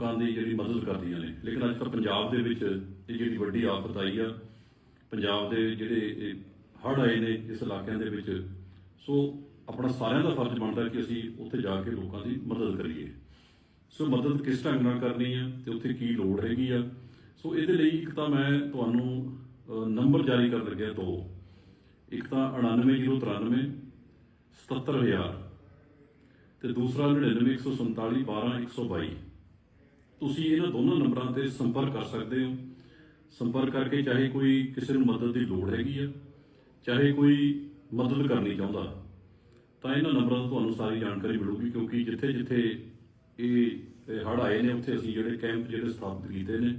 ਲੋਕਾਂ ਦੀ ਜਿਹੜੀ ਮਦਦ ਕਰਦੀਆਂ ਨੇ। ਲੇਕਿਨ ਅੱਜ ਤਾਂ ਪੰਜਾਬ ਦੇ ਵਿੱਚ ਇਹ ਜਿਹੜੀ ਵੱਡੀ ਆਫਤ ਆਈ ਆ, ਪੰਜਾਬ ਦੇ ਜਿਹੜੇ ਹੜ੍ਹ ਆਏ ਨੇ ਇਸ ਇਲਾਕਿਆਂ ਦੇ ਵਿੱਚ, ਸੋ ਆਪਣਾ ਸਾਰਿਆਂ ਦਾ ਫਰਜ਼ ਬਣਦਾ ਕਿ ਅਸੀਂ ਉੱਥੇ ਜਾ ਕੇ ਲੋਕਾਂ ਦੀ ਮਦਦ ਕਰੀਏ। ਸੋ ਮਦਦ ਕਿਸ ਢੰਗ ਨਾਲ ਕਰਨੀ ਆ ਤੇ ਉੱਥੇ ਕੀ ਲੋੜ ਹੈਗੀ ਆ? ਸੋ ਇਹਦੇ ਲਈ ਇੱਕ ਤਾਂ ਮੈਂ ਤੁਹਾਨੂੰ ਨੰਬਰ ਜਾਰੀ ਕਰਨ ਲੱਗਿਆ ਦੋ। ਇੱਕ ਤਾਂ 99093 77000 ਤੇ ਦੂਸਰਾ 99147 12122 ਤੁਸੀਂ ਇਹਨਾਂ ਦੋਨਾਂ ਨੰਬਰਾਂ ਤੇ ਸੰਪਰਕ ਕਰ ਸਕਦੇ ਹੋ। ਸੰਪਰਕ ਕਰਕੇ ਚਾਹੇ ਕੋਈ ਕਿਸੇ ਨੂੰ ਮਦਦ ਦੀ ਲੋੜ ਹੈਗੀ ਆ ਚਾਹੇ ਕੋਈ ਮਦਦ ਕਰਨੀ ਚਾਹੁੰਦਾ ਤਾਂ ਇਹਨਾਂ ਨੰਬਰਾਂ ਤੋਂ ਤੁਹਾਨੂੰ ਸਾਰੀ ਜਾਣਕਾਰੀ ਮਿਲੂਗੀ ਕਿਉਂਕਿ ਜਿੱਥੇ ਜਿੱਥੇ ਇਹ ਹੜ ਆਏ ਨੇ ਉੱਥੇ ਅਸੀਂ ਜਿਹੜੇ ਕੈਂਪ ਜਿਹੜੇ ਸਥਾਪਿਤ ਕੀਤੇ ਨੇ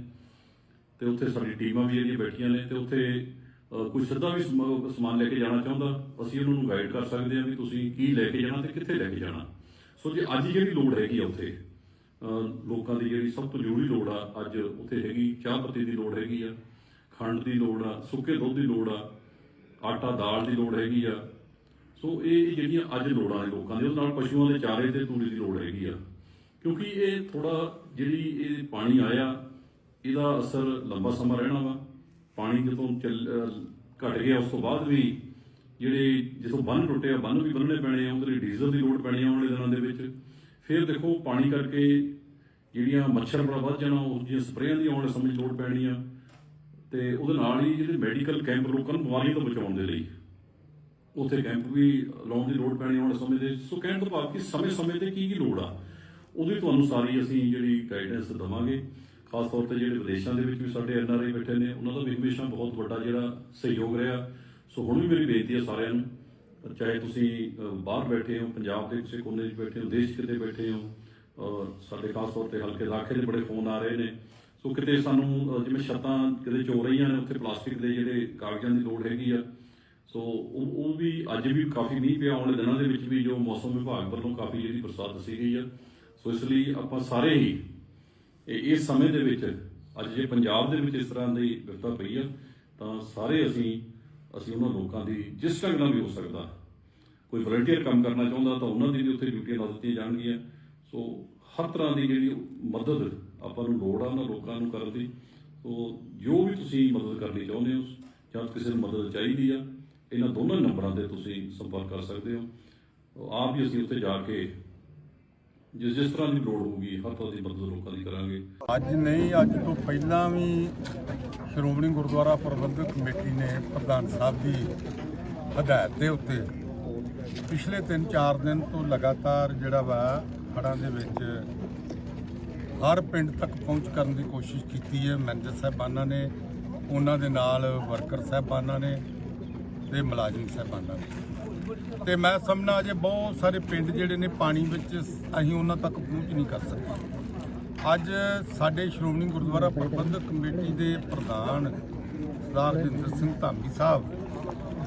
ਤੇ ਉੱਥੇ ਸਾਡੀ ਟੀਮਾਂ ਵੀ ਜਿਹੜੀਆਂ ਬੈਠੀਆਂ ਨੇ ਤੇ ਉੱਥੇ ਅ, ਕੋਈ ਸਿੱਧਾ ਵੀ ਸਮਾਨ ਲੈ ਕੇ ਜਾਣਾ ਚਾਹੁੰਦਾ ਅਸੀਂ ਉਹਨਾਂ ਨੂੰ ਗਾਈਡ ਕਰ ਸਕਦੇ ਹਾਂ ਵੀ ਤੁਸੀਂ ਕੀ ਲੈ ਕੇ ਜਾਣਾ ਤੇ ਕਿੱਥੇ ਲੈ ਕੇ ਜਾਣਾ। ਸੋ ਜੇ ਅੱਜ ਜਿਹੜੀ ਲੋੜ ਹੈਗੀ ਆ ਉੱਥੇ ਲੋਕਾਂ ਦੀ ਜਿਹੜੀ ਸਭ ਤੋਂ ਜ਼ਰੂਰੀ ਲੋੜ ਆ, ਅੱਜ ਉੱਥੇ ਹੈਗੀ, ਚਾਹ ਪੱਤੀ ਦੀ ਲੋੜ ਹੈਗੀ ਆ, ਖੰਡ ਦੀ ਲੋੜ ਆ, ਸੁੱਕੇ ਦੁੱਧ ਦੀ ਲੋੜ ਆ, ਆਟਾ ਦਾਲ ਦੀ ਲੋੜ ਹੈਗੀ ਆ। ਸੋ ਇਹ ਜਿਹੜੀਆਂ ਅੱਜ ਲੋੜਾਂ ਨੇ ਲੋਕਾਂ ਦੇ ਉਹਦੇ ਨਾਲ ਪਸ਼ੂਆਂ ਦੇ ਚਾਰੇ ਤੇ ਤੂੜੀ ਦੀ ਲੋੜ ਹੈਗੀ ਆ। ਕਿਉਂਕਿ ਇਹ ਥੋੜਾ ਜਿਹੜੀ ਇਹ ਪਾਣੀ ਆਇਆ, ਇਹਦਾ ਅਸਰ ਲੰਬਾ ਸਮਾਂ ਰਹਿਣਾ ਵਾ। ਪਾਣੀ ਜਦੋਂ ਚੱਲ, ਅਹ ਘਟ ਗਿਆ, ਉਸ ਤੋਂ ਬਾਅਦ ਵੀ ਜਿਹੜੇ ਜਿੱਥੋਂ ਬੰਨ ਟੁੱਟਿਆ ਬੰਨ ਵੀ ਬੰਨਣੇ ਪੈਣੇ ਆ, ਉਹਦੇ ਲਈ ਡੀਜ਼ਲ ਦੀ ਲੋੜ ਪੈਣੀ ਆ ਆਉਣ ਵਾਲੇ ਦਿਨਾਂ ਦੇ ਵਿੱਚ। ਫਿਰ ਦੇਖੋ ਪਾਣੀ ਕਰਕੇ ਜਿਹੜੀਆਂ ਮੱਛਰ ਬੜਾ ਵੱਧ ਜਾਣਾ ਉਸ ਦੀਆਂ ਸਪਰੇਆਂ ਦੀ ਆਉਣ ਵਾਲੇ ਸਮੇਂ 'ਚ ਲੋੜ ਪੈਣੀ ਆ ਤੇ ਉਹਦੇ ਨਾਲ ਹੀ ਜਿਹੜੇ ਮੈਡੀਕਲ ਕੈਂਪ ਲੋਕਾਂ ਨੂੰ ਬਿਮਾਰੀਆਂ ਤੋਂ ਬਚਾਉਣ ਦੇ ਲਈ ਉੱਥੇ ਕੈਂਪ ਵੀ ਲਾਉਣ ਦੀ ਲੋੜ ਪੈਣੀ ਆਉਣ ਸਮੇਂ ਦੇ। ਸੋ ਕਹਿਣ ਤੋਂ ਭਾਵ ਕਿ ਸਮੇਂ-ਸਮੇਂ ਤੇ ਕੀ ਕੀ ਲੋੜ ਆ, ਉਹਦੀ ਤੁਹਾਨੂੰ ਸਾਰੀ ਅਸੀਂ ਜਿਹੜੀ ਗਾਈਡੈਂਸ ਦਵਾਂਗੇ। ਖਾਸ ਤੌਰ ਤੇ ਜਿਹੜੇ ਵਿਦੇਸ਼ਾਂ ਦੇ ਵਿੱਚ ਵੀ ਸਾਡੇ ਐਨਆਰਆਈ ਬੈਠੇ ਨੇ, ਉਹਨਾਂ ਦਾ ਵੀ ਹਮੇਸ਼ਾ ਬਹੁਤ ਵੱਡਾ ਜਿਹੜਾ ਸਹਿਯੋਗ ਰਿਹਾ। ਸੋ ਹੁਣ ਵੀ ਮੇਰੀ ਬੇਨਤੀ ਹੈ ਸਾਰਿਆਂ ਨੂੰ ਚਾਹੇ ਤੁਸੀਂ ਬਾਹਰ ਬੈਠੇ ਹੋ, ਪੰਜਾਬ ਦੇ ਕਿਸੇ ਕੋਨੇ 'ਚ ਬੈਠੇ ਹੋ, ਦੇਸ਼ ਕਿਤੇ ਬੈਠੇ ਹੋ ਔਰ ਸਾਡੇ ਖਾਸ ਤੌਰ ਤੇ ਹਲਕੇ ਇਲਾਕੇ ਦੇ ਬੜੇ ਫੋਨ ਆ ਰਹੇ ਨੇ। ਸੋ ਕਿਤੇ ਸਾਨੂੰ ਜਿਵੇਂ ਛੱਤਾਂ ਕਿਤੇ ਚੋ ਰਹੀਆਂ ਨੇ, ਉੱਥੇ ਪਲਾਸਟਿਕ ਦੇ ਜਿਹੜੇ ਕਾਗਜ਼ਾਂ ਦੀ ਲੋੜ ਹੈਗੀ ਆ। ਸੋ ਉਹ ਉਹ ਵੀ ਅੱਜ ਵੀ ਕਾਫੀ ਮੀਂਹ ਪਿਆ, ਆਉਣ ਵਾਲੇ ਦਿਨਾਂ ਦੇ ਵਿੱਚ ਵੀ ਜੋ ਮੌਸਮ ਵਿਭਾਗ ਵੱਲੋਂ ਕਾਫੀ ਜਿਹੜੀ ਬਰਸਾਤ ਦੱਸੀ ਗਈ ਆ। ਸੋ ਇਸ ਲਈ ਆਪਾਂ ਸਾਰੇ ਹੀ ਇਹ, ਇਸ ਸਮੇਂ ਦੇ ਵਿੱਚ, ਅੱਜ ਜੇ ਪੰਜਾਬ ਦੇ ਵਿੱਚ ਇਸ ਤਰ੍ਹਾਂ ਦੀ ਵਿਪਤਾ ਪਈ ਆ ਤਾਂ ਸਾਰੇ ਅਸੀਂ ਅਸੀਂ ਉਹਨਾਂ ਲੋਕਾਂ ਦੀ ਜਿਸ ਢੰਗ ਨਾਲ ਵੀ ਹੋ ਸਕਦਾ। ਕੋਈ ਵਲੰਟੀਅਰ ਕੰਮ ਕਰਨਾ ਚਾਹੁੰਦਾ ਤਾਂ ਉਹਨਾਂ ਦੀ ਵੀ ਉੱਥੇ ਡਿਊਟੀਆਂ ਲਾ ਦਿੱਤੀਆਂ ਜਾਣਗੀਆਂ। ਸੋ ਹਰ ਤਰ੍ਹਾਂ ਦੀ ਜਿਹੜੀ ਮਦਦ ਆਪਾਂ ਨੂੰ ਲੋੜ ਆ ਉਹਨਾਂ ਲੋਕਾਂ ਨੂੰ ਕਰਨ ਦੀ। ਸੋ ਜੋ ਵੀ ਤੁਸੀਂ ਮਦਦ ਕਰਨੀ ਚਾਹੁੰਦੇ ਹੋ, ਜਾਂ ਕਿਸੇ ਨੂੰ ਮਦਦ ਚਾਹੀਦੀ ਆ, ਇਹਨਾਂ ਦੋਨਾਂ ਨੰਬਰਾਂ ਤੇ ਤੁਸੀਂ ਸੰਪਰਕ ਕਰ ਸਕਦੇ ਹੋ। ਆਪ ਵੀ ਅਸੀਂ ਉੱਥੇ ਜਾ ਕੇ ਜਿਸ ਜਿਸ ਤਰ੍ਹਾਂ ਦੀ ਲੋੜ ਹੋਊਗੀ, ਹਰ ਤਰ੍ਹਾਂ ਦੀ ਮਦਦ ਲੋਕਾਂ ਦੀ ਕਰਾਂਗੇ। ਅੱਜ ਨਹੀਂ, ਅੱਜ ਤੋਂ ਪਹਿਲਾਂ ਵੀ ਸ਼੍ਰੋਮਣੀ ਗੁਰਦੁਆਰਾ ਪ੍ਰਬੰਧਕ ਕਮੇਟੀ ਨੇ ਪ੍ਰਧਾਨ ਸਾਹਿਬ ਦੀ ਹਦਾਇਤ ਦੇ ਉੱਤੇ ਪਿਛਲੇ 3-4 ਦਿਨ ਤੋਂ ਲਗਾਤਾਰ ਜਿਹੜਾ ਵਾ ਹੜ੍ਹਾਂ ਦੇ ਵਿੱਚ ਹਰ ਪਿੰਡ ਤੱਕ ਪਹੁੰਚ ਕਰਨ ਦੀ ਕੋਸ਼ਿਸ਼ ਕੀਤੀ ਹੈ। ਮੈਨੇਜਰ ਸਾਹਿਬਾਨਾਂ ਨੇ, ਉਹਨਾਂ ਦੇ ਨਾਲ ਵਰਕਰ ਸਾਹਿਬਾਨਾਂ ਨੇ ਤੇ ਮੁਲਾਜ਼ਮ ਸਾਹਿਬਾਨਾਂ ਨੇ। ਤੇ ਮੈਂ ਸਮਝਣਾ ਅਜੇ ਬਹੁਤ ਸਾਰੇ ਪਿੰਡ ਜਿਹੜੇ ਨੇ ਪਾਣੀ ਵਿੱਚ ਅਸੀਂ ਉਹਨਾਂ ਤੱਕ ਪਹੁੰਚ ਨਹੀਂ ਕਰ ਸਕੇ। ਅੱਜ ਸਾਡੇ ਸ਼੍ਰੋਮਣੀ ਗੁਰਦੁਆਰਾ ਪ੍ਰਬੰਧਕ ਕਮੇਟੀ ਦੇ ਪ੍ਰਧਾਨ ਸਰਦਾਰ ਜਿੰਦਰ ਸਿੰਘ ਧਾਮੀ ਸਾਹਿਬ,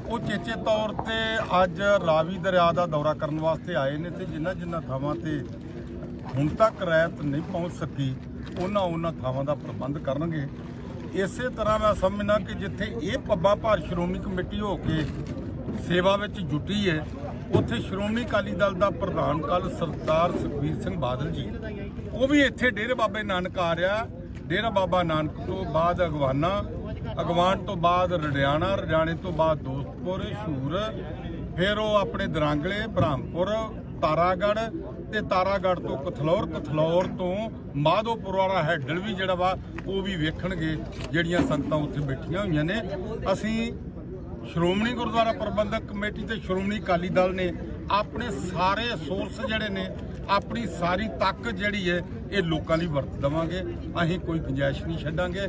ਉਹ ਚੇਚੇ ਤੌਰ ਤੇ ਅੱਜ ਰਾਵੀ ਦਰਿਆ ਦਾ ਦੌਰਾ ਕਰਨ ਵਾਸਤੇ ਆਏ ਨੇ ਤੇ ਜਿਨ੍ਹਾਂ ਜਿਨ੍ਹਾਂ ਥਾਵਾਂ ਤੇ ਹੁਣ ਤੱਕ ਰਾਇਤ ਨਹੀਂ ਪਹੁੰਚ ਸਕੀ, ਉਹਨਾਂ ਉਹਨਾਂ ਥਾਵਾਂ ਦਾ ਪ੍ਰਬੰਧ ਕਰਨਗੇ। ਇਸੇ ਤਰ੍ਹਾਂ ਮੈਂ ਸਮਝਣਾ ਕਿ ਜਿੱਥੇ ਇਹ ਪੱਬਾ ਭਾਰ ਸ਼੍ਰੋਮਣੀ ਕਮੇਟੀ ਹੋ ਕੇ ਸੇਵਾ ਵਿੱਚ ਜੁਟੀ ਹੈ। ਉੱਥੇ ਸ਼੍ਰੋਮਣੀ ਅਕਾਲੀ ਦਲ ਦਾ ਪ੍ਰਧਾਨ ਕੱਲ ਸਰਦਾਰ ਸੁਖਬੀਰ ਸਿੰਘ ਬਾਦਲ ਜੀ। ਉਹ ਵੀ ਇੱਥੇ ਡੇਰੇ ਬਾਬੇ ਨਾਨਕ ਆ ਰਿਹਾ। ਡੇਰਾ ਬਾਬਾ ਨਾਨਕ ਤੋਂ ਬਾਅਦ ਅਗਵਾਨਾ, ਅਗਵਾਨ ਤੋਂ ਬਾਅਦ ਰੜਿਆਣਾ, ਰੜਿਆਣੇ ਤੋਂ ਬਾਅਦ ਦੋਸਤਪੁਰ, ਸ਼ੂਰ, ਫਿਰ ਉਹ ਆਪਣੇ ਦਰਾਂਗਲੇ, ਬ੍ਰਹਮਪੁਰ ਤਾਰਾਗੜ ਤੇ ਤਾਰਾਗੜ ਤੋਂ ਕਥਲੌਰ ਕਥਲੌਰ ਤੋਂ ਮਾਧੋਪੁਰ ਵਾਲਾ ਹੈਡਲ ਵੀ ਜਿਹੜਾ ਵਾ, ਉਹ ਵੀ ਵੇਖਣਗੇ ਜਿਹੜੀਆਂ ਸੰਗਤਾਂ ਉੱਥੇ ਬੈਠੀਆਂ ਹੋਈਆਂ ਨੇ। ਅਸੀਂ ਸ਼੍ਰੋਮਣੀ ਗੁਰਦੁਆਰਾ ਪ੍ਰਬੰਧਕ ਕਮੇਟੀ ਤੇ ਸ਼੍ਰੋਮਣੀ ਅਕਾਲੀ ਦਲ ਨੇ ਆਪਣੇ ਸਾਰੇ ਸੋਰਸ ਜਿਹੜੇ ਨੇ ਆਪਣੀ ਸਾਰੀ ਤਾਕਤ ਜਿਹੜੀ ਹੈ ਇਹ ਲੋਕਾਂ ਲਈ ਵਰਤ ਦੇਵਾਂਗੇ। ਅਸੀਂ ਕੋਈ ਗੁੰਜਾਇਸ਼ ਨਹੀਂ ਛੱਡਾਂਗੇ।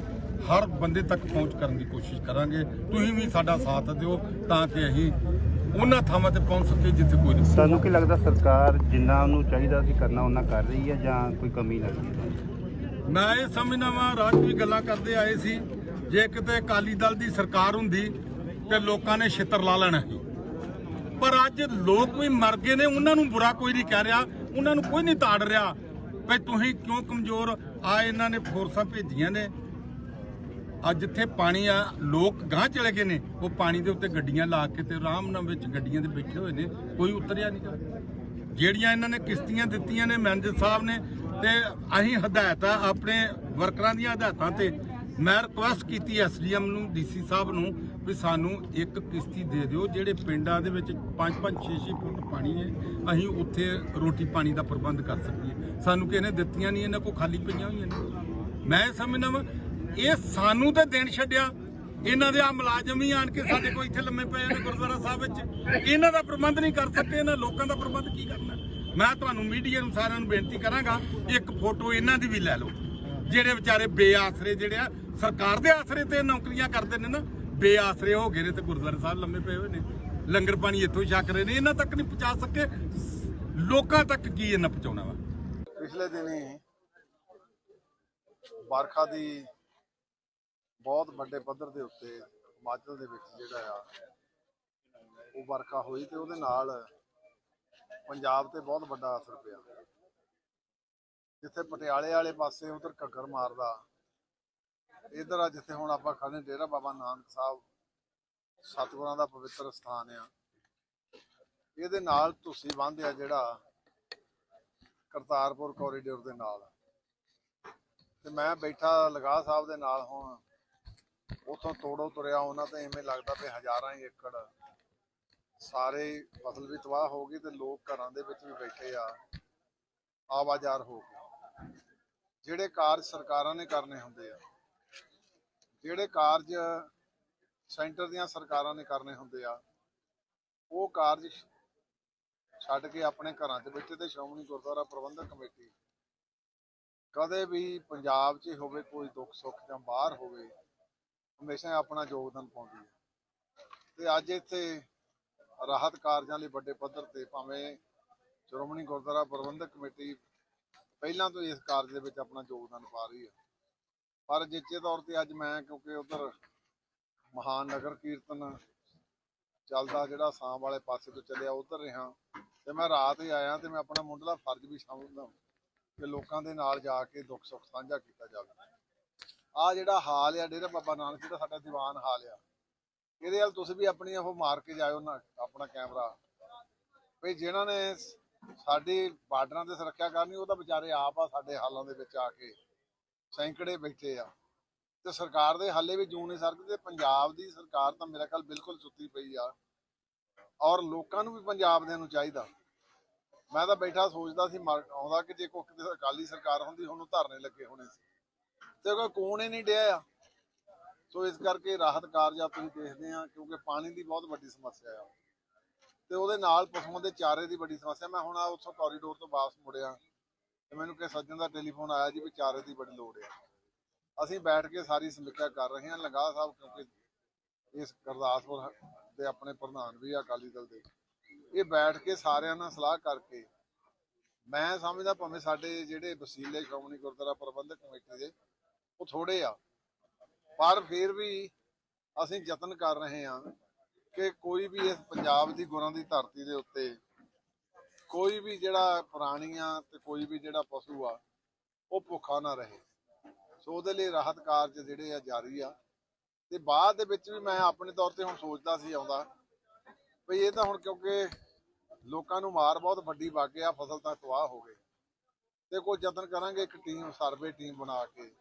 ਹਰ ਬੰਦੇ ਤੱਕ ਪਹੁੰਚ ਕਰਨ ਦੀ ਕੋਸ਼ਿਸ਼ ਕਰਾਂਗੇ। ਤੁਸੀਂ ਵੀ ਸਾਡਾ ਸਾਥ ਦਿਓ ਤਾਂ ਕਿ ਅਸੀਂ ਉਹਨਾਂ ਥਾਵਾਂ ਤੇ ਪਹੁੰਚ ਸਕੀਏ ਜਿੱਥੇ ਕੋਈ ਨਹੀਂ ਤੁਹਾਨੂੰ ਕੀ ਲੱਗਦਾ ਸਰਕਾਰ ਜਿੰਨਾ ਉਹਨੂੰ ਚਾਹੀਦਾ ਸੀ ਕਰਨਾ ਉਹਨਾਂ ਕਰ ਰਹੀ ਹੈ ਜਾਂ ਕੋਈ ਕਮੀ ਲੱਗਦੀ ਹੈ? ਮੈਂ ਇਹ ਸਮਝਦਾ ਵਾਂ ਰਾਜ ਵੀ ਗੱਲਾਂ ਕਰਦੇ ਆਏ ਸੀ। ਜੇ ਕਿਤੇ ਅਕਾਲੀ ਦਲ ਦੀ ਸਰਕਾਰ ਹੁੰਦੀ ਤੇ ਲੋਕਾਂ ਨੇ ਛਿੱਤਰ ਲਾ ਲੈਣਾ ਪਰ ਅੱਜ ਲੋਕ ਵੀ ਮਰ ਗਏ ਨੇ, ਉਹਨਾਂ ਨੂੰ ਬੁਰਾ ਕੋਈ ਨਹੀਂ ਕਹਿ ਰਿਹਾ, ਉਹਨਾਂ ਨੂੰ ਕੋਈ ਨਹੀਂ ਤਾੜ ਰਿਹਾ। ਵੀ ਤੁਸੀਂ ਕਿਉਂ ਕਮਜ਼ੋਰ? ਆ ਇਹਨਾਂ ਨੇ ਫੋਰਸਾਂ ਭੇਜੀਆਂ ਨੇ। ਅੱਜ ਜਿੱਥੇ ਪਾਣੀ ਆ, ਲੋਕ ਗਾਂ ਚਲੇ ਗਏ ਨੇ, ਉਹ ਪਾਣੀ ਦੇ ਉੱਤੇ ਗੱਡੀਆਂ ਲਾ ਕੇ ਤੇ ਆਰਾਮ ਨਾਲ ਵਿੱਚ ਗੱਡੀਆਂ ਦੇ ਬੈਠੇ ਹੋਏ ਨੇ, ਕੋਈ ਉਤਰਿਆ ਨਹੀਂ। ਜਿਹੜੀਆਂ ਇਹਨਾਂ ਨੇ ਕਿਸ਼ਤੀਆਂ ਦਿੱਤੀਆਂ ਨੇ ਮੈਨੇਜਰ ਸਾਹਿਬ ਨੇ, ਤੇ ਅਸੀਂ ਹਦਾਇਤਾਂ ਆਪਣੇ ਵਰਕਰਾਂ ਦੀਆਂ ਹਦਾਇਤਾਂ ਤੇ ਮੈਂ ਰਿਕੁਐਸਟ ਕੀਤੀ ਐਸਡੀਐਮ ਨੂੰ, ਡੀਸੀ ਸਾਹਿਬ ਨੂੰ ਵੀ ਸਾਨੂੰ ਇੱਕ ਕਿਸ਼ਤੀ ਦੇ ਦਿਓ, ਜਿਹੜੇ ਪਿੰਡਾਂ ਦੇ ਵਿੱਚ 5-5 6-6 ਫੁੱਟ ਪਾਣੀ ਹੈ, ਅਸੀਂ ਉੱਥੇ ਰੋਟੀ ਪਾਣੀ ਦਾ ਪ੍ਰਬੰਧ ਕਰ ਸਕੀਏ। ਸਾਨੂੰ ਕਿਸੇ ਨੇ ਦਿੱਤੀਆਂ ਨਹੀਂ, ਇਹਨਾਂ ਕੋ ਖਾਲੀ ਪਈਆਂ ਹੋਈਆਂ ਨੇ। ਮੈਂ ਸਮਝਦਾ ਵਾਂ, ਇਹ ਸਾਨੂੰ ਤਾਂ ਦੇਣ ਛੱਡਿਆ। ਇਹਨਾਂ ਦੇ ਆ ਮੁਲਾਜ਼ਮ ਹੀ ਆਣ ਕੇ ਸਾਡੇ ਕੋਲ ਇੱਥੇ ਲੰਮੇ ਪਏ ਨੇ ਗੁਰਦੁਆਰਾ ਸਾਹਿਬ ਵਿੱਚ। ਇਹਨਾਂ ਦਾ ਪ੍ਰਬੰਧ ਨਹੀਂ ਕਰ ਸਕੇ, ਇਹਨਾਂ ਲੋਕਾਂ ਦਾ ਪ੍ਰਬੰਧ ਕੀ ਕਰਨਾ? ਮੈਂ ਤੁਹਾਨੂੰ ਮੀਡੀਆ ਨੂੰ ਸਾਰਿਆਂ ਨੂੰ ਬੇਨਤੀ ਕਰਾਂਗਾ, ਇੱਕ ਫੋਟੋ ਇਹਨਾਂ ਦੀ ਵੀ ਲੈ ਲਓ। ਜਿਹੜੇ ਵਿਚਾਰੇ ਬੇਆਸਰੇ ਜਿਹੜੇ ਆ, ਸਰਕਾਰ ਦੇ ਆਸਰੇ ਤੇ ਨੌਕਰੀਆਂ ਕਰਦੇ ਨੇ ਨਾ ਬੇਆਸਰੇ ਹੋ ਗਏ ਨੇ ਤੇ ਗੁਰਦੁਆਰਾ ਸਾਹਿਬ ਲੰਮੇ ਪਏ ਹੋਏ ਨੇ। ਲੰਗਰ ਪਾਣੀ ਇੱਥੋਂ ਛਕ ਰਹੇ ਨੇ। ਇਹਨਾਂ ਤੱਕ ਨਹੀਂ ਪਹੁੰਚਾ ਸਕੇ। ਲੋਕਾਂ ਤੱਕ ਕੀ ਇਹਨਾਂ ਪਹੁੰਚਾਉਣਾ ਵਾ? ਪਿਛਲੇ ਦਿਨੀ ਵਰਖਾ ਦੀ ਬਹੁਤ ਵੱਡੇ ਪੱਧਰ ਦੇ ਉੱਤੇ ਹਿਮਾਚਲ ਦੇ ਵਿੱਚ ਜਿਹੜਾ ਆ, ਉਹ ਵਰਖਾ ਹੋਈ ਤੇ ਉਹਦੇ ਨਾਲ ਪੰਜਾਬ ਤੇ ਬਹੁਤ ਵੱਡਾ ਅਸਰ ਪਿਆ। ਜਿੱਥੇ ਪਟਿਆਲੇ ਵਾਲੇ ਪਾਸੇ ਉਧਰ ਘੱਗਰ ਮਾਰਦਾ ਇਧਰ ਆ ਜਿੱਥੇ ਹੁਣ ਆਪਾਂ ਖੜੇ ਡੇਰਾ ਬਾਬਾ ਨਾਨਕ ਸਾਹਿਬ, ਸਤਿਗੁਰਾਂ ਦਾ ਪਵਿੱਤਰ ਸਥਾਨ ਆ। ਇਹਦੇ ਨਾਲ ਤੁਸੀਂ ਬੰਦ ਆ ਜਿਹੜਾ ਕਰਤਾਰਪੁਰ ਕੋਰੀਡੋਰ ਦੇ ਨਾਲ। ਤੇ ਮੈਂ ਬੈਠਾ ਲਗਾ ਸਾਹਿਬ ਦੇ ਨਾਲ ਹੁਣ, ਉਥੋਂ ਤੋੜੋ ਤੁਰਿਆ ਉਹਨਾਂ ਤੇ ਐਵੇਂ ਲੱਗਦਾ ਵੀ ਹਜ਼ਾਰਾਂ ਹੀ ਏਕੜ ਸਾਰੇ ਫਸਲ ਵੀ ਤਬਾਹ ਹੋ ਗਈ ਤੇ ਲੋਕ ਘਰਾਂ ਦੇ ਵਿੱਚ ਵੀ ਬੈਠੇ ਆ। ਆਵਾਜ਼ਾਰ ਹੋ ਗਏ ਜਿਹੜੇ ਕਾਰਜ ਸਰਕਾਰਾਂ ਨੇ ਕਰਨੇ ਹੁੰਦੇ ਆ ਜਿਹੜੇ ਕਾਰਜ ਸੈਂਟਰ ਦੀਆਂ ਸਰਕਾਰਾਂ ਨੇ ਕਰਨੇ ਹੁੰਦੇ ਆ, ਉਹ ਕਾਰਜ ਛੱਡ ਕੇ ਆਪਣੇ ਘਰਾਂ 'ਚ ਬੈਠੇ ਤੇ ਸ਼੍ਰੋਮਣੀ ਗੁਰਦੁਆਰਾ ਪ੍ਰਬੰਧਕ ਕਮੇਟੀ ਕਦੇ ਵੀ ਪੰਜਾਬ 'ਚ ਹੋਵੇ, ਕੋਈ ਦੁੱਖ ਸੁੱਖ ਜਾਂ ਬਾਹਰ ਹੋਵੇ, ਹਮੇਸ਼ਾ ਆਪਣਾ ਯੋਗਦਾਨ ਪਾਉਂਦੀ ਹੈ। ਤੇ ਅੱਜ ਇੱਥੇ ਰਾਹਤ ਕਾਰਜਾਂ ਲਈ ਵੱਡੇ ਪੱਧਰ ਤੇ ਭਾਵੇਂ ਸ਼੍ਰੋਮਣੀ ਗੁਰਦੁਆਰਾ ਪ੍ਰਬੰਧਕ ਕਮੇਟੀ ਪਹਿਲਾਂ ਤੋਂ ਇਸ ਕਾਰਜ ਦੇ ਵਿੱਚ ਆਪਣਾ ਯੋਗਦਾਨ ਪਾ ਰਹੀ ਹੈ। ਪਰ ਜਿੱਚੇ ਤੌਰ ਤੇ ਅੱਜ ਮੈਂ, ਕਿਉਂਕਿ ਉਧਰ ਮਹਾਨ ਨਗਰ ਕੀਰਤਨ ਚੱਲਦਾ ਜਿਹੜਾ ਸਾਂਭ ਵਾਲੇ ਪਾਸੇ ਤੋਂ ਚੱਲਿਆ, ਉਧਰ ਰਿਹਾ। ਤੇ ਮੈਂ ਰਾਤ ਹੀ ਆਇਆ ਤੇ ਮੈਂ ਆਪਣਾ ਮੁੱਢਲਾ ਫਰਜ਼ ਵੀ ਸਮਝਦਾ ਕਿ ਲੋਕਾਂ ਦੇ ਨਾਲ ਜਾ ਕੇ ਦੁੱਖ ਸੁੱਖ ਸਾਂਝਾ ਕੀਤਾ ਜਾਵੇ। ਆ ਜਿਹੜਾ ਹਾਲ ਆ, ਡੇਰਾ ਬਾਬਾ ਨਾਨਕ ਜੀ ਦਾ ਸਾਡਾ ਦੀਵਾਨ ਹਾਲ ਆ। ਇਹਦੇ ਵੱਲ ਤੁਸੀਂ ਵੀ ਆਪਣੀ ਉਹ ਮਾਰ ਕੇ ਜਾਇਓ ਨਾ, ਆਪਣਾ ਕੈਮਰਾ। ਵੀ ਜਿਨ੍ਹਾਂ ਨੇ ਸਾਡੀ ਬਾਰਡਰਾਂ ਤੇ ਸੁਰੱਖਿਆ ਕਰਨੀ, ਉਹ ਤਾਂ ਵਿਚਾਰੇ ਆਪ ਆ ਸਾਡੇ ਹਾਲਾਂ ਦੇ ਵਿੱਚ ਆ ਕੇ। ਸੈਂਕੜੇ ਬੈਠੇ ਆ। ਤੇ ਸਰਕਾਰ ਦੇ ਹਾਲੇ ਵੀ ਜੂਨ ਨਹੀਂ ਸਰਕਦੇ ਤੇ ਪੰਜਾਬ ਦੀ ਸਰਕਾਰ ਤਾਂ ਮੇਰਾ ਖਿਆਲ ਬਿਲਕੁਲ ਸੁੱਤੀ ਪਈ ਆ। ਔਰ ਲੋਕਾਂ ਨੂੰ ਵੀ ਪੰਜਾਬ ਦੇ ਨੂੰ ਚਾਹੀਦਾ। ਮੈਂ ਤਾਂ ਬੈਠਾ ਸੋਚਦਾ ਸੀ ਆਉਂਦਾ ਕਿ ਜੇ ਕੋਈ ਅਕਾਲੀ ਸਰਕਾਰ ਹੁੰਦੀ ਹੁਣ ਧਰਨੇ ਲੱਗੇ ਹੋਣੇ ਸੀ। ਤੇ ਕੋਈ ਕੋਣ ਹੀ ਨਹੀਂ ਡਿਆ ਆ। ਸੋ ਇਸ ਕਰਕੇ ਰਾਹਤ ਕਾਰਜਾਂ ਤੁਸੀਂ ਦੇਖਦੇ ਆ, ਕਿਉਂਕਿ ਪਾਣੀ ਦੀ ਬਹੁਤ ਵੱਡੀ ਸਮੱਸਿਆ ਆ। ਤੇ ਉਹਦੇ ਨਾਲ ਪਸ਼ੂਆਂ ਦੇ ਚਾਰੇ ਦੀ ਵੱਡੀ ਸਮੱਸਿਆ, ਮੈਂ ਹੁਣ ਆ ਉੱਥੋਂ ਕੋਰੀਡੋਰ ਤੋਂ ਵਾਪਸ ਮੁੜਿਆ। ਤੇ ਮੈਨੂੰ ਕਿਸੇ ਸੱਜਣ ਦਾ ਟੈਲੀਫੋਨ ਆਇਆ ਜੀ ਵੀ ਚਾਰੇ ਦੀ ਬੜੀ ਲੋੜ ਹੈ ਅਸੀਂ ਬੈਠ ਕੇ ਸਾਰੀ ਸਮੀਖਿਆ ਕਰ ਰਹੇ ਹਾਂ ਲੰਗਾ ਸਾਹਿਬ, ਕਿਉਂਕਿ ਇਸ ਗੁਰਦਾਸਪੁਰ ਦੇ ਆਪਣੇ ਪ੍ਰਧਾਨ ਵੀ ਆ ਅਕਾਲੀ ਦਲ ਦੇ। ਇਹ ਬੈਠ ਕੇ ਸਾਰਿਆਂ ਨਾਲ ਸਲਾਹ ਕਰਕੇ ਮੈਂ ਸਮਝਦਾ ਭਾਵੇਂ ਸਾਡੇ ਜਿਹੜੇ ਵਸੀਲੇ ਸ਼੍ਰੋਮਣੀ ਗੁਰਦੁਆਰਾ ਪ੍ਰਬੰਧਕ ਕਮੇਟੀ ਦੇ, ਉਹ ਥੋੜੇ ਆ। ਪਰ ਫਿਰ ਵੀ ਅਸੀਂ ਯਤਨ ਕਰ ਰਹੇ ਹਾਂ ਕਿ ਕੋਈ ਵੀ ਇਸ ਪੰਜਾਬ ਦੀ ਗੁਰਾਂ ਦੀ ਧਰਤੀ ਦੇ ਉੱਤੇ ਕੋਈ ਵੀ ਜਿਹੜਾ ਪ੍ਰਾਣੀਆਂ ਤੇ ਕੋਈ ਵੀ ਜਿਹੜਾ ਪਸ਼ੂ ਆ, ਉਹ ਭੁੱਖਾ ਨਾ ਰਹੇ। ਸੋ ਉਹਦੇ ਲਈ ਰਾਹਤ ਕਾਰਜ ਜਿਹੜੇ ਆ ਜਾਰੀ ਆ। ਤੇ ਬਾਅਦ ਦੇ ਵਿੱਚ ਵੀ ਮੈਂ ਆਪਣੇ ਤੌਰ ਤੇ ਹੁਣ ਸੋਚਦਾ ਸੀ ਆਉਂਦਾ ਵੀ ਇਹ ਤਾਂ ਹੁਣ ਕਿਉਂਕਿ ਲੋਕਾਂ ਨੂੰ ਮਾਰ ਬਹੁਤ ਵੱਡੀ ਵਾਗੇ ਆ, ਫਸਲ ਤਾਂ ਤਬਾਹ ਹੋ ਗਈ। ਤੇ ਕੋਈ ਯਤਨ ਕਰਾਂਗੇ ਇੱਕ ਟੀਮ ਸਰਵੇ ਟੀਮ ਬਣਾ ਕੇ।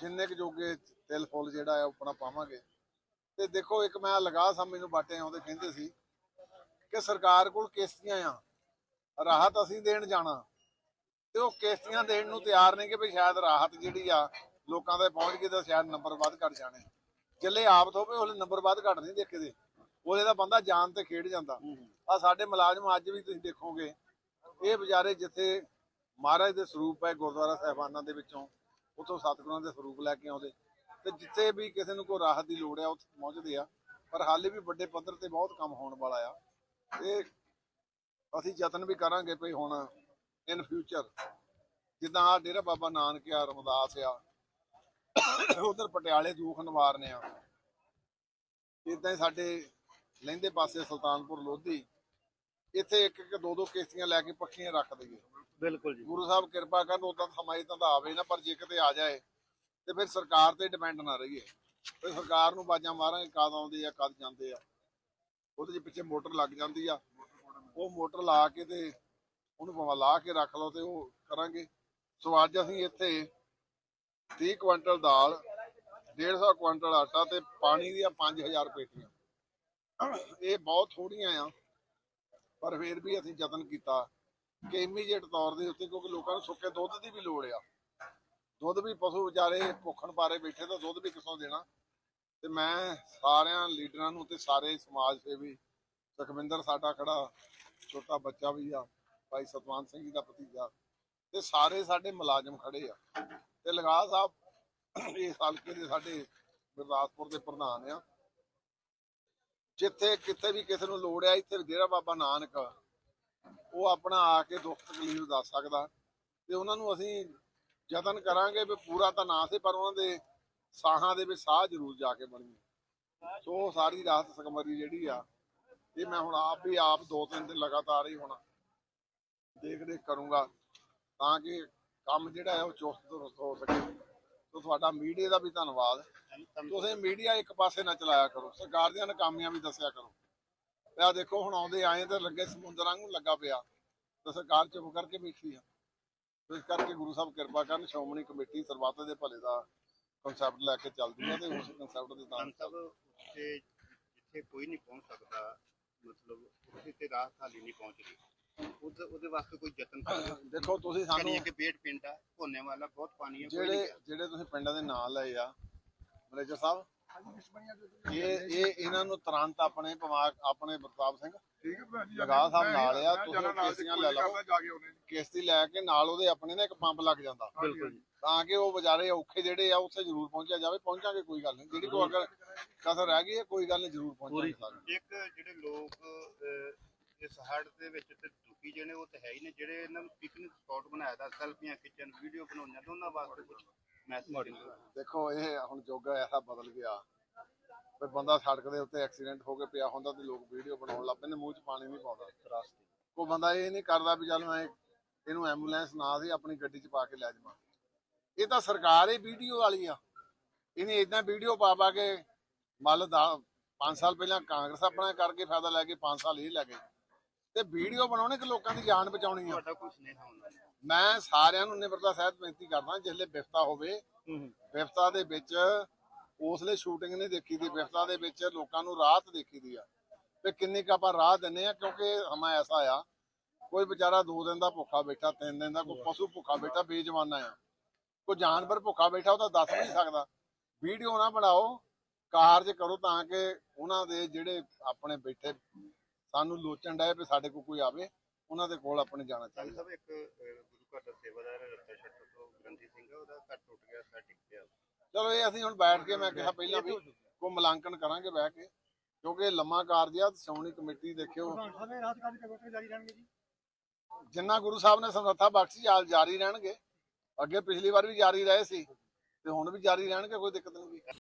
ਜਿੰਨੇ ਕੁ ਜੋਗੇ ਤਿਲ ਫੁੱਲ ਜਿਹੜਾ ਹੈ ਆਪਣਾ ਪਾਵਾਂਗੇ। ਤੇ ਦੇਖੋ, ਇੱਕ ਮੈਂ ਲਗਾ ਸਾਂ, ਮੈਨੂੰ ਬਾਟੇ ਆਉਂਦੇ ਕਹਿੰਦੇ ਸੀ ਕਿ ਸਰਕਾਰ ਕੋਲ ਕਿਸ਼ਤੀਆਂ ਆ। ਰਾਹਤ ਅਸੀਂ ਦੇਣ ਜਾਣਾ। ਤੇ ਉਹ ਕਿਸ਼ਤੀਆਂ ਦੇਣ ਨੂੰ ਤਿਆਰ ਨਹੀਂ ਕਿ ਵੀ ਸ਼ਾਇਦ ਰਾਹਤ ਜਿਹੜੀ ਆ ਲੋਕਾਂ ਦੇ ਪਹੁੰਚ ਗਈ ਤਾਂ ਸ਼ਾਇਦ ਨੰਬਰ ਵੱਧ ਘਟ ਜਾਣੇ। ਜਿੱਲੇ ਆਪ ਹੋਵੇ ਉਹਲੇ ਨੰਬਰ ਵੱਧ ਘਟ ਨਹੀਂ ਦੇਖਦੇ ਉਹਲੇ ਦਾ ਬੰਦਾ ਜਾਨ ਤੇ ਖੇਡ ਜਾਂਦਾ। ਆ ਸਾਡੇ ਮੁਲਾਜ਼ਮ ਅੱਜ ਵੀ ਤੁਸੀਂ ਦੇਖੋਗੇ ਇਹ ਵਿਚਾਰੇ ਜਿੱਥੇ ਮਹਾਰਾਜ ਦੇ ਸਰੂਪ ਹੈ ਗੁਰਦੁਆਰਾ ਸਾਹਿਬਾਨਾਂ ਦੇ ਵਿੱਚੋਂ ਉਥੋਂ ਸਤਿਗੁਰਾਂ ਦੇ ਸਰੂਪ ਲੈ ਕੇ ਆਉਂਦੇ। ਤੇ ਜਿੱਥੇ ਵੀ ਕਿਸੇ ਨੂੰ ਕੋਈ ਰਾਹਤ ਦੀ ਲੋੜ ਆ ਉੱਥੇ ਪਹੁੰਚਦੇ ਆ। ਪਰ ਹਾਲੇ ਵੀ ਵੱਡੇ ਪੱਧਰ ਤੇ ਬਹੁਤ ਕੰਮ ਹੋਣ ਵਾਲਾ ਆ। ਇਹ ਅਸੀਂ ਯਤਨ ਵੀ ਕਰਾਂਗੇ ਭਈ ਹੁਣ ਇਨ ਫਿਊਚਰ ਜਿੱਦਾਂ ਆ ਡੇਰਾ ਬਾਬਾ ਨਾਨਕ ਆ ਰਮਦਾਸ ਆ ਉਧਰ ਪਟਿਆਲੇ ਦੂਖ ਨਿਵਾਰਨੇ ਆ। ਇਦਾਂ ਹੀ ਸਾਡੇ ਲਹਿੰਦੇ ਪਾਸੇ ਸੁਲਤਾਨਪੁਰ ਲੋਧੀ ਇੱਥੇ ਇੱਕ ਇੱਕ ਦੋ ਦੋ ਕਿਸ਼ਤੀਆਂ ਲੈ ਕੇ ਪੱਕੀਆਂ ਰੱਖ ਦਈਏ। ਬਿਲਕੁਲ ਜੀ। ਗੁਰੂ ਸਾਹਿਬ ਕਿਰਪਾ ਕਰਨ ਉਦਾਂ ਸਮਾਂ ਤਾਂ ਆਵੇ ਨਾ ਪਰ ਜੇ ਕਿਤੇ ਆ ਜਾਏ ਤੇ ਫਿਰ ਸਰਕਾਰ ਤੇ ਡਿਪੈਂਡ ਨਾ ਰਹੀਏ। ਤੇ ਸਰਕਾਰ ਨੂੰ ਬਾਜਾਂ ਮਾਰਾਂਗੇ ਕਦ ਆਉਂਦੇ ਆ ਕਦ ਜਾਂਦੇ ਆ। ਉਹਦੇ ਪਿੱਛੇ ਮੋਟਰ ਲੱਗ ਜਾਂਦੀ ਆ ਉਹ ਮੋਟਰ ਲਾ ਕੇ ਤੇ ਉਹਨੂੰ ਭਾਵੇਂ ਲਾ ਕੇ ਰੱਖ ਲਓ ਤੇ ਉਹ ਕਰਾਂਗੇ। ਸੋ ਅੱਜ ਅਸੀਂ ਇੱਥੇ 30 ਕੁਇੰਟਲ ਦਾਲ 150 ਕੁਇੰਟਲ ਆਟਾ ਤੇ ਪਾਣੀ ਦੀਆਂ 5000 ਪੇਟੀਆਂ। ਇਹ ਬਹੁਤ ਥੋੜੀਆਂ ਆ, ਪਰ ਫਿਰ ਵੀ ਅਸੀਂ ਯਤਨ ਕੀਤਾ ਕਿ ਇਮੀਡੀਏਟ ਤੌਰ ਦੇ ਉੱਤੇ ਕਿਉਂਕਿ ਲੋਕਾਂ ਨੂੰ ਸੁੱਕੇ ਦੁੱਧ ਦੀ ਵੀ ਲੋੜ ਆ। ਦੁੱਧ ਵੀ ਪਸ਼ੂ ਵਿਚਾਰੇ ਭੁੱਖਣ ਬਾਰੇ ਬੈਠੇ ਤਾਂ ਦੁੱਧ ਵੀ ਕਿੱਥੋਂ ਦੇਣਾ? ਤੇ ਮੈਂ ਸਾਰਿਆਂ ਲੀਡਰਾਂ ਨੂੰ ਤੇ ਸਾਰੇ ਸਮਾਜ ਸੇਵੀ ਸੁਖਵਿੰਦਰ ਸਾਡਾ ਖੜਾ ਛੋਟਾ ਬੱਚਾ ਵੀ ਆ, ਭਾਈ ਸਤਵੰਤ ਸਿੰਘ ਜੀ ਦਾ ਭਤੀਜਾ। ਤੇ ਸਾਰੇ ਸਾਡੇ ਮੁਲਾਜ਼ਮ ਖੜੇ ਆ। ਤੇ ਲਗਾ ਸਾਹਿਬ, ਇਸ ਹਲਕੇ ਦੇ ਸਾਡੇ ਗੁਰਦਾਸਪੁਰ ਦੇ ਪ੍ਰਧਾਨ ਆ। ਜਿੱਥੇ ਕਿਤੇ ਵੀ ਕਿਸੇ ਨੂੰ ਲੋੜ ਆ, ਇੱਥੇ ਡੇਰਾ ਬਾਬਾ ਨਾਨਕ ਉਹ ਆਪਣਾ ਆ ਕੇ ਦੁੱਖ ਤਕਲੀਫ ਦੱਸ ਸਕਦਾ। ਤੇ ਉਹਨਾਂ ਨੂੰ ਅਸੀਂ ਯਤਨ ਕਰਾਂਗੇ ਵੀ ਪੂਰਾ ਤਾਂ ਨਾ ਸੇ, ਪਰ ਉਹਨਾਂ ਦੇ ਸਾਹਾਂ ਦੇ ਵਿੱਚ ਸਾਹ ਜ਼ਰੂਰ ਜਾ ਕੇ ਬਣੀਏ ਸੋ ਸਾਰੀ ਰਾਤ ਸਕਮਰੀ ਜਿਹੜੀ ਆ ਇਹ ਮੈਂ ਹੁਣ ਆਪ ਵੀ ਆਪ ਦੋ ਤਿੰਨ ਦਿਨ ਲਗਾਤਾਰ ਹੀ ਹੁਣ ਦੇਖ ਰੇਖ ਕਰੂੰਗਾ ਤਾਂ ਕਿ ਕੰਮ ਜਿਹੜਾ ਹੈ ਉਹ ਚੁਸਤ ਦੁਰਸਤ ਹੋ ਸਕੇ। ਸੋ ਤੁਹਾਡਾ ਮੀਡੀਆ ਦਾ ਵੀ ਧੰਨਵਾਦ। ਤੁਸੀਂ ਮੀਡੀਆ ਇੱਕ ਪਾਸੇ ਨਾ ਚਲਾਇਆ ਕਰੋ, ਸਰਕਾਰ ਦੀਆਂ ਨਾਕਾਮੀਆਂ ਵੀ ਦੱਸਿਆ ਕਰੋ। ਆ ਦੇਖੋ, ਹੁਣ ਆਉਂਦੇ ਆਏ ਤੇ ਲੱਗੇ ਸਮੁੰਦਰ ਵਾਂਗੂ ਲੱਗਾ ਪਿਆ। ਤੇ ਸਰਕਾਰ ਚੁੱਪ ਕਰਕੇ ਬੈਠੀ ਆ। ਇਸ ਕਰਕੇ ਗੁਰੂ ਸਾਹਿਬ ਕਿਰਪਾ ਕਰਨ, ਸ਼੍ਰੋਮਣੀ ਕਮੇਟੀ ਸਰਬੱਤ ਦੇ ਭਲੇ ਦਾ ਕਨਸੈਪਟ ਲੈ ਕੇ ਚੱਲਦੀ ਹੈ ਤੇ ਉਸ ਕਨਸੈਪਟ ਦੇ ਧੰਨ ਜਿੱਥੇ ਕੋਈ ਨਹੀਂ ਪਹੁੰਚ ਸਕਦਾ ਮਤਲਬ ਉੱਥੇ ਤੇ ਰਾਹ ਖਾਲੀ ਨਹੀਂ ਪਹੁੰਚ ਰਹੀ ਉਹਦੇ ਉਹਦੇ ਵਾਸਤੇ ਕੋਈ ਯਤਨ ਕਰੋ ਦੇਖੋ ਤੁਸੀਂ ਸਾਨੂੰ ਕਿ ਬੇਟ ਪਿੰਡ ਆ ਭੋਨੇ ਵਾਲਾ ਬਹੁਤ ਪਾਣੀ ਕੋਈ ਨਹੀਂ ਜਿਹੜੇ। ਜਿਹੜੇ ਤੁਸੀਂ ਪਿੰਡਾਂ ਦੇ ਨਾਂ ਲਏ ਆ ਮੈਨੇਜਰ ਸਾਹਿਬ ਇਹ ਇਹ ਇਹਨਾਂ ਨੂੰ ਤੁਰੰਤ ਆਪਣੇ ਪਵਾ ਆਪਣੇ ਪ੍ਰਤਾਪ ਸਿੰਘ ਠੀਕ ਹੈ ਲਗਾ ਸਾਹਿਬ ਨਾਲ ਆ ਤੁਸੀਂ ਕੇਸੀਆਂ ਲੈ ਲਓ ਕੇ ਕਿਸ਼ਤੀ ਲੈ ਕੇ ਨਾਲ ਉਹਦੇ ਆਪਣੇ ਨਾ ਇੱਕ ਪੰਪ ਲੱਗ ਜਾਂਦਾ। ਤਾਂ ਕਿ ਉਹ ਵਿਚਾਰੇ ਔਖੇ ਜਿਹੜੇ ਆ ਉੱਥੇ ਜ਼ਰੂਰ ਪਹੁੰਚਿਆ ਜਾਵੇ। ਪਹੁੰਚਾਂਗੇ ਕੋਈ ਗੱਲ ਨਹੀਂ। ਜਿਹੜੀ ਕੋਈ ਅਗਰ ਕਸਰ ਰਹਿ ਗਈ ਹੈ ਕੋਈ ਗੱਲ ਨਹੀਂ ਜ਼ਰੂਰ ਪਹੁੰਚਾਂਗੇ ਸਾਰੇ ਇੱਕ ਜਿਹੜੇ ਲੋਕ ਇਸ ਹੜ ਦੇ ਵਿੱਚ ਤੇ ਦੁਖੀ ਜਿਹੜੇ ਉਹ ਤੇ ਹੈ ਹੀ ਨੇ। ਜਿਹੜੇ ਇਹਨਾਂ ਨੂੰ ਪਿਕਨਿਕ ਸਪੌਟ ਬਣਾਇਆ ਦਾ ਸੈਲਫੀਆਂ ਖਿੱਚਣ ਵੀਡੀਓ ਬਣਾਉਣੀਆਂ ਤੇ ਉਹਨਾਂ ਵਾਸਤੇ ਕੁਝ ਦੇਖੋ ਇਹ ਹੁਣ ਜੋਗਾ ਐਸਾ ਬਦਲ ਗਿਆ ਵੀ ਬੰਦਾ ਸੜਕ ਦੇ ਉੱਤੇ ਐਕਸੀਡੈਂਟ ਹੋ ਕੇ ਪਿਆ ਹੁੰਦਾ ਤੇ ਲੋਕ ਵੀਡੀਓ ਬਣਾਉਣ ਲੱਗ ਪੈਂਦੇ ਮੂੰਹ 'ਚ ਪਾਣੀ ਨਹੀਂ ਪਾਉਂਦਾ। ਕੋਈ ਬੰਦਾ ਇਹ ਨਹੀਂ ਕਰਦਾ ਵੀ ਚੱਲ ਮੈਂ ਇਹਨੂੰ ਐਂਬੂਲੈਂਸ ਨਾ ਸੀ ਆਪਣੀ ਗੱਡੀ 'ਚ ਪਾ ਕੇ ਲੈ ਜਾਵਾਂ। ਇਹ ਤਾਂ ਸਰਕਾਰ ਹੀ ਵੀਡੀਓ ਵਾਲੀ ਆ। ਇਹਨੇ ਇਦਾਂ ਵੀਡੀਓ ਪਾ ਪਾ ਕੇ ਮੰਨ ਦਾ 5 ਸਾਲ ਪਹਿਲਾਂ ਕਾਂਗਰਸ ਆਪਣਾ ਕਰਕੇ ਫਾਇਦਾ ਲੈ ਕੇ 5 ਸਾਲ ਇਹ ਲੈ ਗਏ। ਤੇ ਵੀਡੀਓ ਬਣਾਉਣੇ ਕਿ ਲੋਕਾਂ ਦੀ ਜਾਨ ਬਚਾਉਣੀ ਆ? ਤੁਹਾਡਾ ਕੋਈ ਸੁਨੇਹਾ ਹੁੰਦਾ ਮੈਂ ਸਾਰਿਆਂ ਨੂੰ ਨਿਮਰਤਾ ਸਹਿਤ ਬੇਨਤੀ ਕਰਦਾ ਜਿਸਲੇ ਬਿਫਤਾ ਹੋਵੇ ਬਿਫਤਾ ਦੇ ਵਿੱਚ ਉਸਲੇ ਸ਼ੂਟਿੰਗ ਨਹੀਂ ਦੇਖੀ ਦੀ ਬਿਫਤਾ ਦੇ ਵਿੱਚ ਲੋਕਾਂ ਨੂੰ ਰਾਹਤ ਦੇਖੀ ਦੀ ਆ। ਤੇ ਕਿੰਨੀ ਕੁ ਆਪਾਂ ਰਾਹ ਦਿੰਨੇ ਆ ਕਿਉਂਕਿ ਸਮਾਂ ਐਸਾ ਆ ਕੋਈ ਵਿਚਾਰਾ ਦੋ ਦਿਨ ਦਾ ਭੁੱਖਾ ਬੈਠਾ ਤਿੰਨ ਦਿਨ ਦਾ ਕੋਈ ਪਸ਼ੂ ਭੁੱਖਾ ਬੈਠਾ ਬੇਜਵਾਨਾ ਆ। ਕੋਈ ਜਾਨਵਰ ਭੁੱਖਾ ਬੈਠਾ ਉਹ ਤਾਂ ਦੱਸ ਵੀ ਨਹੀਂ ਸਕਦਾ। ਵੀਡੀਓ ਨਾ ਬਣਾਓ ਕਾਰਜ ਕਰੋ ਤਾਂ ਕਿ ਉਹਨਾਂ ਦੇ ਜਿਹੜੇ ਆਪਣੇ ਬੈਠੇ ਸਾਨੂੰ ਲੋਚਣ ਡਏ ਵੀ ਸਾਡੇ ਕੋਲ ਕੋਈ ਆਵੇ। ਉਹਨਾਂ ਦੇ ਕੋਲ ਆਪਣੇ ਜਾਣਾ ਚਾਹੀਦਾ। ਸਾਹਿਬ ਇੱਕ ਗੁਰੂ ਘਰ ਦਾ ਸੇਵਾਦਾਰ ਰੱਤਾ ਛੱਟ ਤੋਂ ਗ੍ਰੰਥੀ ਸਿੰਘ ਉਹਦਾ ਘਰ ਟੁੱਟ ਗਿਆ ਸਾ ਟਿਕ ਚਲੋ ਇਹ ਅਸੀਂ ਹੁਣ ਬੈਠ ਕੇ ਮੈਂ ਕਿਹਾ ਪਹਿਲਾਂ ਵੀ ਕੋ ਮੁਲਾਂਕਣ ਕਰਾਂਗੇ ਬਹਿ ਕੇ ਕਿਉਂਕਿ ਇਹ ਲੰਮਾ ਕਾਰਜ ਆ ਸ਼੍ਰੋਮਣੀ ਕਮੇਟੀ ਦੇਖਿਓ। ਜਿੰਨਾ ਗੁਰੂ ਸਾਹਿਬ ਨੇ ਸਮਰੱਥਾ ਬਖਸ਼ੀ ਆਲ ਜਾਰੀ ਰਹਿਣਗੇ। ਅੱਗੇ ਪਿਛਲੀ ਵਾਰ ਵੀ ਜਾਰੀ ਰਹੇ ਸੀ ਤੇ ਹੁਣ ਵੀ ਜਾਰੀ ਰਹਿਣਗੇ ਕੋਈ ਦਿੱਕਤ ਨਹੀਂ।